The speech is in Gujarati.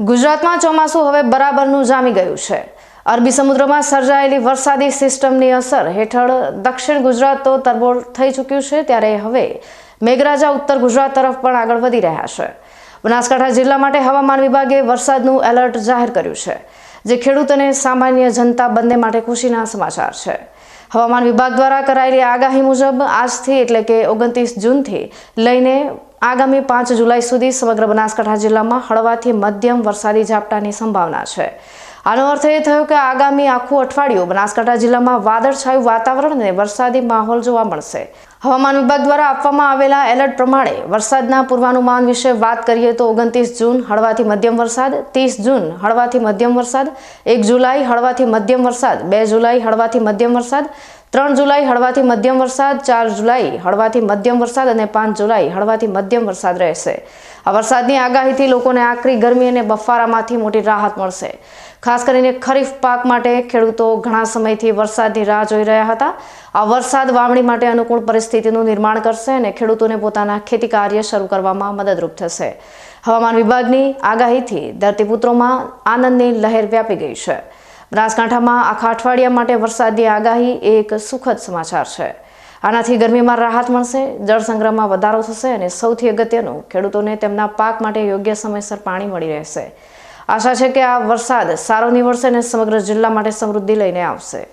ગુજરાતમાં ચોમાસું હવે બરાબરનું જામી ગયું છે. અરબી સમુદ્રમાં સર્જાયેલી વરસાદી સિસ્ટમની અસર હેઠળ દક્ષિણ ગુજરાત તો તરબોળ થઈ ચૂક્યું છે, ત્યારે હવે મેઘરાજા ઉત્તર ગુજરાત તરફ પણ આગળ વધી રહ્યા છે. બનાસકાંઠા જિલ્લા માટે હવામાન વિભાગે વરસાદનું એલર્ટ જાહેર કર્યું છે, જે ખેડૂત અને સામાન્ય જનતા બંને માટે ખુશીના સમાચાર છે. હવામાન વિભાગ દ્વારા કરાયેલી આગાહી મુજબ આજથી એટલે કે ઓગણત્રીસ જૂનથી લઈને આગામી પાંચ જુલાઈ સુધી સમગ્ર બનાસકાંઠા જિલ્લામાં હળવાથી મધ્યમ વરસાદી ઝાપટાની સંભાવના છે. આનો અર્થ એ થયો કે આગામી આખું અઠવાડિયું બનાસકાંઠા જિલ્લામાં વાદળછાયું વાતાવરણ અને વરસાદી માહોલ જોવા મળશે. હવામાન વિભાગ દ્વારા આપવામાં આવેલા એલર્ટ પ્રમાણે વરસાદના પૂર્વાનુમાન વિશે વાત કરીએ તો ઓગણત્રીસ જૂન હળવાથી મધ્યમ વરસાદ, ત્રીસ જૂન હળવાથી મધ્યમ વરસાદ, એક જુલાઈ હળવાથી મધ્યમ વરસાદ, બે જુલાઈ હળવાથી મધ્યમ વરસાદ ત્રણ જુલાઈ હળવાથી મધ્યમ વરસાદ, ચાર જુલાઈ હળવાથી મધ્યમ વરસાદ અને પાંચ જુલાઈ હળવાથી મધ્યમ વરસાદ રહેશે. આ વરસાદની આગાહીથી લોકોને આકરી ગરમી અને બફારામાંથી મોટી રાહત મળશે. ખાસ કરીને ખરીફ પાક માટે ખેડૂતો ઘણા સમયથી વરસાદની રાહ જોઈ રહ્યા હતા. આ વરસાદ વાવણી માટે અનુકૂળ પરિસ્થિતિનું નિર્માણ કરશે અને ખેડૂતોને પોતાના ખેતી કાર્ય શરૂ કરવામાં મદદરૂપ થશે. હવામાન વિભાગની આગાહીથી ધરતીપુત્રોમાં આનંદની લહેર વ્યાપી ગઈ છે. બનાસકાંઠામાં આખા અઠવાડિયા માટે વરસાદની આગાહી એક સુખદ સમાચાર છે. આનાથી ગરમીમાં રાહત મળશે, જળ સંગ્રહમાં વધારો થશે અને સૌથી અગત્યનું, ખેડૂતોને તેમના પાક માટે યોગ્ય સમયસર પાણી મળી રહેશે. આશા છે કે આ વરસાદ સારો નીવડશે અને સમગ્ર જિલ્લા માટે સમૃદ્ધિ લઈને આવશે.